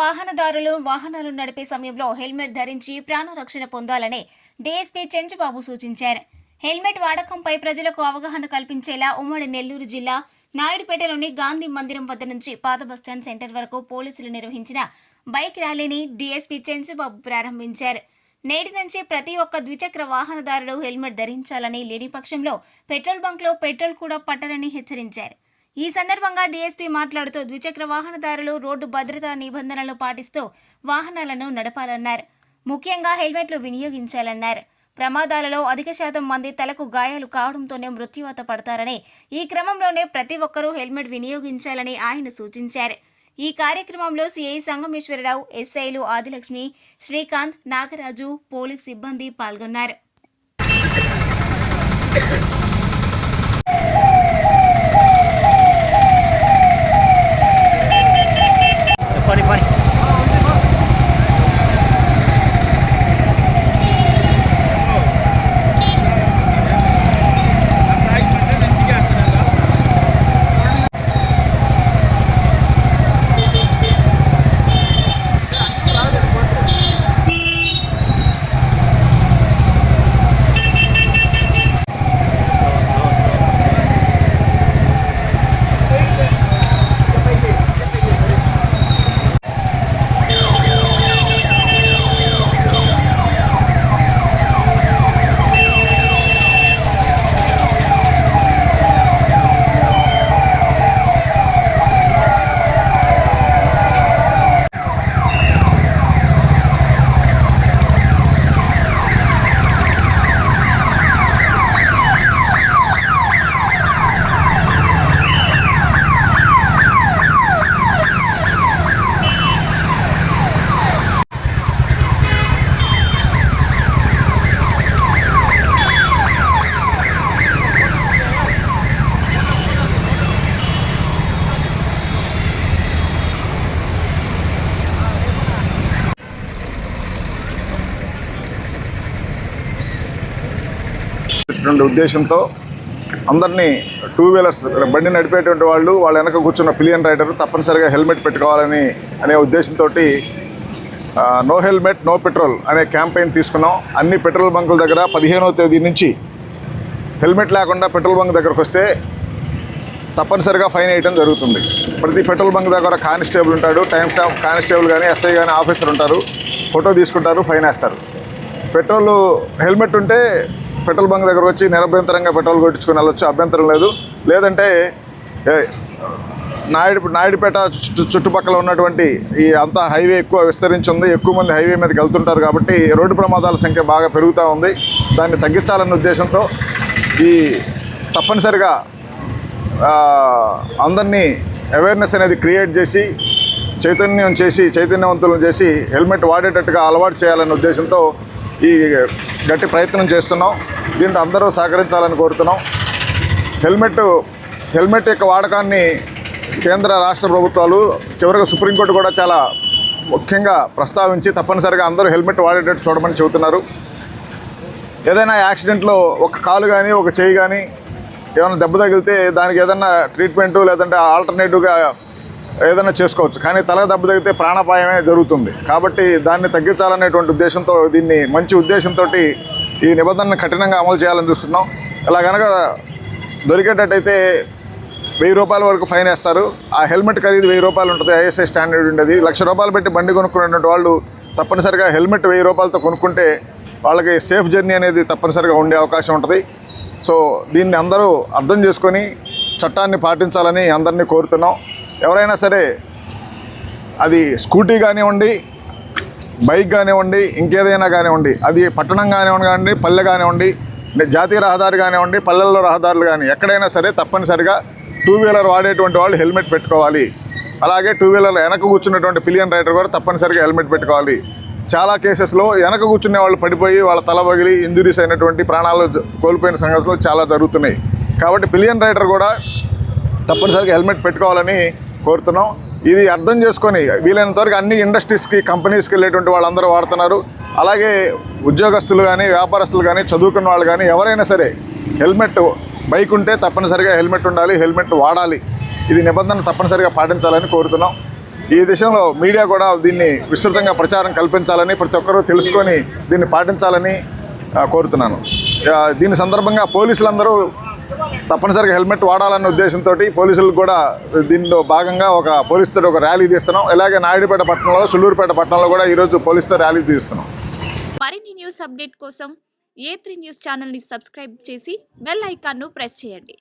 వాహనదారులు వాహనాలు నడిపే సమయంలో హెల్మెట్ ధరించి ప్రాణరక్షణ పొందాలని డీఎస్పీ చెంచుబాబు సూచించారు. హెల్మెట్ వాడకంపై ప్రజలకు అవగాహన కల్పించేలా ఉమ్మడి నెల్లూరు జిల్లా నాయుడుపేటలోని గాంధీ మందిరం వద్ద నుంచి పాత బస్టాండ్ సెంటర్ వరకు పోలీసులు నిర్వహించిన బైక్ ర్యాలీని డీఎస్పీ చెంచుబాబు ప్రారంభించారు. నేటి నుంచి ప్రతి ఒక్క ద్విచక్ర వాహనదారుడు హెల్మెట్ ధరించాలని లేని పక్షంలో పెట్రోల్ బంక్లో పెట్రోల్ కూడా పట్టాలని హెచ్చరించారు. ఈ సందర్భంగా డీఎస్పీ మాట్లాడుతూ ద్విచక్ర వాహనదారులు రోడ్డు భద్రతా నిబంధనలు పాటిస్తూ వాహనాలను నడపాలన్నారు. ముఖ్యంగా హెల్మెట్లు వినియోగించాలన్నారు. ప్రమాదాలలో అధిక శాతం మంది తలకు గాయాలు కావడంతోనే మృత్యువాత పడతారని ఈ క్రమంలోనే ప్రతి ఒక్కరూ హెల్మెట్ వినియోగించాలని ఆయన సూచించారు. ఈ కార్యక్రమంలో సిఐ సంగమేశ్వరరావు ఎస్ఐలు ఆదిలక్ష్మి శ్రీకాంత్ నాగరాజు పోలీస్ సిబ్బంది పాల్గొన్నారు. పెట్టినటువంటి ఉద్దేశంతో అందరినీ టూ వీలర్స్ బండి నడిపేటువంటి వాళ్ళు వాళ్ళ వెనక కూర్చున్న పిలియన్ రైడర్ తప్పనిసరిగా హెల్మెట్ పెట్టుకోవాలని అనే ఉద్దేశంతో నో హెల్మెట్ నో పెట్రోల్ అనే క్యాంపెయిన్ తీసుకున్నాం. అన్ని పెట్రోల్ బంకుల దగ్గర పదిహేనవ తేదీ నుంచి హెల్మెట్ లేకుండా పెట్రోల్ బంక్ దగ్గరకు వస్తే తప్పనిసరిగా ఫైన్ వేయడం జరుగుతుంది. ప్రతి పెట్రోల్ బంక్ దగ్గర కానిస్టేబుల్ ఉంటాడు టైం స్టాఫ్ కానిస్టేబుల్ కానీ ఎస్ఐ కానీ ఆఫీసర్ ఉంటారు ఫోటో తీసుకుంటారు ఫైన్ వేస్తారు. పెట్రోల్ హెల్మెట్ ఉంటే పెట్రోల్ బంక్ దగ్గర వచ్చి నిరభ్యంతరంగా పెట్రోల్ కొట్టించుకుని వెళ్ళొచ్చు. అభ్యంతరం లేదు. లేదంటే నాయుడు నాయుడుపేట చుట్టుపక్కల ఉన్నటువంటి ఈ అంతా హైవే ఎక్కువ విస్తరించి ఉంది ఎక్కువ మంది హైవే మీదకి వెళ్తుంటారు కాబట్టి రోడ్డు ప్రమాదాల సంఖ్య బాగా పెరుగుతూ ఉంది. దాన్ని తగ్గించాలన్న ఉద్దేశంతో ఈ తప్పనిసరిగా అందరినీ అవేర్నెస్ అనేది క్రియేట్ చేసి చైతన్యం చేసి చైతన్యవంతులను చేసి హెల్మెట్ వాడేటట్టుగా అలవాటు చేయాలనే ఉద్దేశంతో ఈ గట్టి ప్రయత్నం చేస్తున్నాం. దీంట్లో అందరూ సహకరించాలని కోరుతున్నాం. హెల్మెట్ హెల్మెట్ యొక్క వాడకాన్ని కేంద్ర రాష్ట్ర ప్రభుత్వాలు చివరిగా సుప్రీంకోర్టు కూడా చాలా ముఖ్యంగా ప్రస్తావించి తప్పనిసరిగా అందరూ హెల్మెట్ వాడేటట్టు చూడమని చెబుతున్నారు. ఏదైనా యాక్సిడెంట్లో ఒక కాలు కానీ ఒక చేయి కానీ ఏమైనా దెబ్బ తగిలితే దానికి ఏదైనా ట్రీట్మెంటు లేదంటే ఆల్టర్నేటివ్గా ఏదైనా చేసుకోవచ్చు. కానీ తల దెబ్బ తగిలితే ప్రాణాపాయమే జరుగుతుంది. కాబట్టి దాన్ని తగ్గించాలనేటువంటి ఉద్దేశంతో దీన్ని మంచి ఉద్దేశంతో ఈ నిబంధనను కఠినంగా అమలు చేయాలని చూస్తున్నాం. ఇలా కనుక దొరికేటట్టయితే వెయ్యి రూపాయల వరకు ఫైన్ వేస్తారు. ఆ హెల్మెట్ ఖరీదు వెయ్యి రూపాయలు ఉంటుంది. ఐఎస్ఐ స్టాండర్డ్ ఉండేది. లక్ష రూపాయలు పెట్టి బండి కొనుక్కునేటువంటి వాళ్ళు తప్పనిసరిగా హెల్మెట్ వెయ్యి రూపాయలతో కొనుక్కుంటే వాళ్ళకి సేఫ్ జర్నీ అనేది తప్పనిసరిగా ఉండే అవకాశం ఉంటుంది. సో దీన్ని అందరూ అర్థం చేసుకొని చట్టాన్ని పాటించాలని అందరినీ కోరుతున్నాం. ఎవరైనా సరే అది స్కూటీ కానివ్వండి బైక్ కానివ్వండి ఇంకేదైనా కానివ్వండి అది పట్టణం కానివ్వండి కానివ్వండి పల్లె కానివ్వండి జాతీయ రహదారి కానివ్వండి పల్లెల్లో రహదారులు కానీ ఎక్కడైనా సరే తప్పనిసరిగా టూ వీలర్ వాడేటువంటి వాళ్ళు హెల్మెట్ పెట్టుకోవాలి. అలాగే టూ వీలర్ వెనక కూర్చున్నటువంటి పిలియన్ రైడర్ కూడా తప్పనిసరిగా హెల్మెట్ పెట్టుకోవాలి. చాలా కేసెస్లో వెనక కూర్చునే వాళ్ళు పడిపోయి వాళ్ళ తల పగిలి ఇంజురీస్ అయినటువంటి ప్రాణాలు కోల్పోయిన సంగతులు చాలా జరుగుతున్నాయి. కాబట్టి పిలియన్ రైడర్ కూడా తప్పనిసరిగా హెల్మెట్ పెట్టుకోవాలని కోరుతున్నాం. ఇది అర్థం చేసుకొని వీలైనంత వరకు అన్ని ఇండస్ట్రీస్కి కంపెనీస్కి వెళ్ళేటువంటి వాళ్ళందరూ వాడుతున్నారు. అలాగే ఉద్యోగస్తులు కానీ వ్యాపారస్తులు కానీ చదువుకున్న వాళ్ళు కానీ ఎవరైనా సరే హెల్మెట్ బైక్ ఉంటే తప్పనిసరిగా హెల్మెట్ ఉండాలి హెల్మెట్ వాడాలి. ఇది నిబంధన తప్పనిసరిగా పాటించాలని కోరుతున్నాం. ఈ దిశలో మీడియా కూడా దీన్ని విస్తృతంగా ప్రచారం కల్పించాలని ప్రతి ఒక్కరూ తెలుసుకొని దీన్ని పాటించాలని కోరుతున్నాను. దీని సందర్భంగా పోలీసులందరూ తప్పనిసరిగా హెల్మెట్ వాడాలన్న ఉద్దేశంతో పోలీసులకు కూడా దీనిలో భాగంగా ఒక పోలీసుతో ఒక ర్యాలీ తీస్తున్నాం. ఇలాగే నాయుడుపేట పట్టణంలో సుళ్ళూరుపేట పట్టణంలో కూడా ఈరోజు పోలీసుతో ర్యాలీ తీస్తున్నాం. మరిన్ని న్యూస్ అప్డేట్ కోసం ఏ త్రీ న్యూస్ ఛానల్ని సబ్స్క్రైబ్ చేసి బెల్ ఐకాన్ను ప్రెస్ చేయండి.